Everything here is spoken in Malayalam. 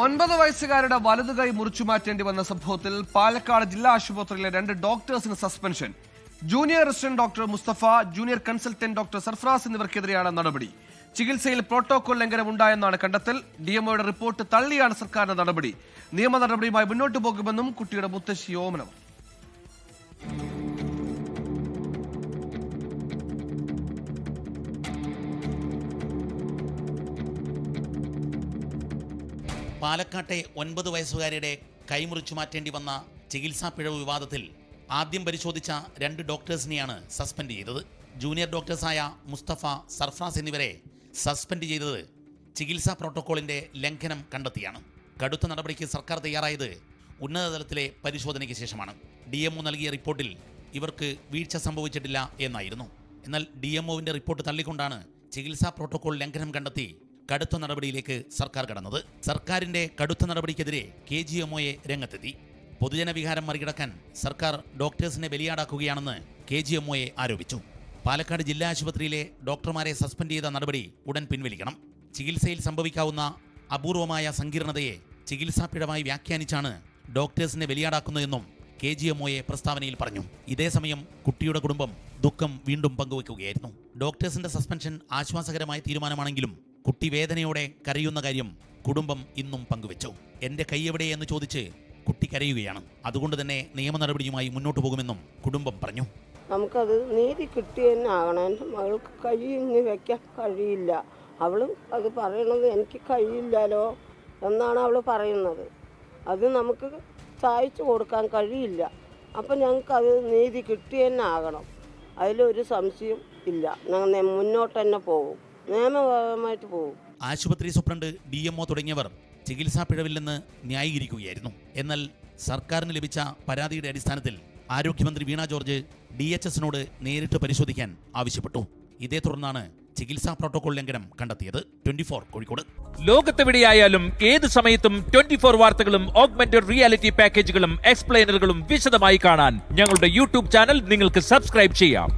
ഒൻപത് വയസ്സുകാരുടെ വലതുകൈ മുറിച്ചു മാറ്റേണ്ടി വന്ന സംഭവത്തിൽ പാലക്കാട് ജില്ലാ ആശുപത്രിയിലെ രണ്ട് ഡോക്ടേഴ്സിന് suspension. Junior resident doctor Mustafa junior consultant doctor Sarfraz എന്നിവർക്കെതിരെയാണ് നടപടി. ചികിത്സയിൽ പ്രോട്ടോകോൾ ലംഘനം ഉണ്ടായെന്നാണ് കണ്ടെത്തൽ. ഡിഎംഒയുടെ റിപ്പോർട്ട് തള്ളിയാണ് സർക്കാരിന്റെ നടപടി. നിയമ നടപടിയുമായി മുന്നോട്ടു പോകുമെന്നും കുട്ടിയുടെ മുത്തശ്ശി ഓമനം പാലക്കാട്ടെ ഒൻപത് വയസ്സുകാരിയുടെ കൈമുറിച്ചു മാറ്റേണ്ടി വന്ന ചികിത്സാ പിഴവ് വിവാദത്തിൽ ആദ്യം പരിശോധിച്ച രണ്ട് ഡോക്ടേഴ്സിനെയാണ് സസ്പെൻഡ് ചെയ്തത്. ജൂനിയർ ഡോക്ടേഴ്സായ മുസ്തഫ സർഫ്രാസ് എന്നിവരെ സസ്പെൻഡ് ചെയ്തത് ചികിത്സാ പ്രോട്ടോക്കോളിന്റെ ലംഘനം കണ്ടെത്തിയാണ്. കടുത്ത നടപടിക്ക് സർക്കാർ തയ്യാറായത് ഉന്നതതലത്തിലെ പരിശോധനയ്ക്ക് ശേഷമാണ്. ഡി നൽകിയ റിപ്പോർട്ടിൽ ഇവർക്ക് വീഴ്ച സംഭവിച്ചിട്ടില്ല എന്നായിരുന്നു. എന്നാൽ ഡി എംഒവിന്റെ റിപ്പോർട്ട് തള്ളിക്കൊണ്ടാണ് ചികിത്സാ പ്രോട്ടോകോൾ ലംഘനം കണ്ടെത്തി കടുത്ത നടപടിയിലേക്ക് സർക്കാർ കടന്നത്. സർക്കാരിന്റെ കടുത്ത നടപടിക്കെതിരെ കെ ജി എംഒയെ രംഗത്തെത്തി. പൊതുജനവികാരം മറികടക്കാൻ സർക്കാർ ഡോക്ടേഴ്സിനെ ബലിയാടാക്കുകയാണെന്ന് കെ ജി എംഒയെ ആരോപിച്ചു. പാലക്കാട് ജില്ലാ ആശുപത്രിയിലെ ഡോക്ടർമാരെ സസ്പെൻഡ് ചെയ്ത നടപടി ഉടൻ പിൻവലിക്കണം. ചികിത്സയിൽ സംഭവിക്കാവുന്ന അപൂർവമായ സങ്കീർണതയെ ചികിത്സാ വ്യാഖ്യാനിച്ചാണ് ഡോക്ടേഴ്സിനെ ബലിയാടാക്കുന്നതെന്നും കെ ജി എംഒയെ പ്രസ്താവനയിൽ പറഞ്ഞു. ഇതേസമയം കുട്ടിയുടെ കുടുംബം ദുഃഖം വീണ്ടും പങ്കുവയ്ക്കുകയായിരുന്നു. ഡോക്ടേഴ്സിന്റെ സസ്പെൻഷൻ ആശ്വാസകരമായ തീരുമാനമാണെങ്കിലും കുട്ടി വേദനയോടെ കരയുന്ന കാര്യം കുടുംബം ഇന്നും പങ്കുവെച്ചു. എന്റെ കൈ എവിടെ എന്ന് ചോദിച്ച് കുട്ടി കരയുകയാണ്. അതുകൊണ്ട് തന്നെ നിയമ നടപടിയുമായി മുന്നോട്ട് പോകുമെന്നും കുടുംബം പറഞ്ഞു. നമുക്കത് നീതി കിട്ടി തന്നെ ആകണം. എന്റെ മകൾക്ക് കൈ വെക്കാൻ കഴിയില്ല. അവളും അത് പറയണത് എനിക്ക് കഴിയില്ലല്ലോ എന്നാണ് അവൾ പറയുന്നത്. അത് നമുക്ക് സഹായിച്ചു കൊടുക്കാൻ കഴിയില്ല. അപ്പം ഞങ്ങൾക്കത് നീതി കിട്ടി തന്നെ ആകണം. അതിലൊരു സംശയം ഇല്ല. ഞങ്ങൾ മുന്നോട്ട് തന്നെ പോകും. നിയമപരമായിട്ട് പോകും. ആശുപത്രി സൂപ്രണ്ട് ഡി എംഒ തുടങ്ങിയവർ ചികിത്സാ പിഴവില്ലെന്ന് ന്യായീകരിക്കുകയായിരുന്നു. എന്നാൽ സർക്കാരിന് ലഭിച്ച പരാതിയുടെ അടിസ്ഥാനത്തിൽ ആരോഗ്യമന്ത്രി വീണ ജോർജ് ഡി എച്ച് എസിനോട് നേരിട്ട് പരിശോധിക്കാൻ ആവശ്യപ്പെട്ടു. ഇതേ തുടർന്നാണ് ചികിത്സാ പ്രോട്ടോകോൾ ലംഘനം കണ്ടെത്തിയത്. Twenty four Kozhikode. ലോകത്തെവിടെയായാലും ഏത് സമയത്തും ട്വന്റി ഫോർ വാർത്തകളും ഓഗ്മെന്റഡ് റിയാലിറ്റി പാക്കേജുകളും എക്സ്പ്ലെയിനറുകളും വിശദമായി കാണാൻ ഞങ്ങളുടെ യൂട്യൂബ് ചാനൽ നിങ്ങൾക്ക് സബ്സ്ക്രൈബ് ചെയ്യാം.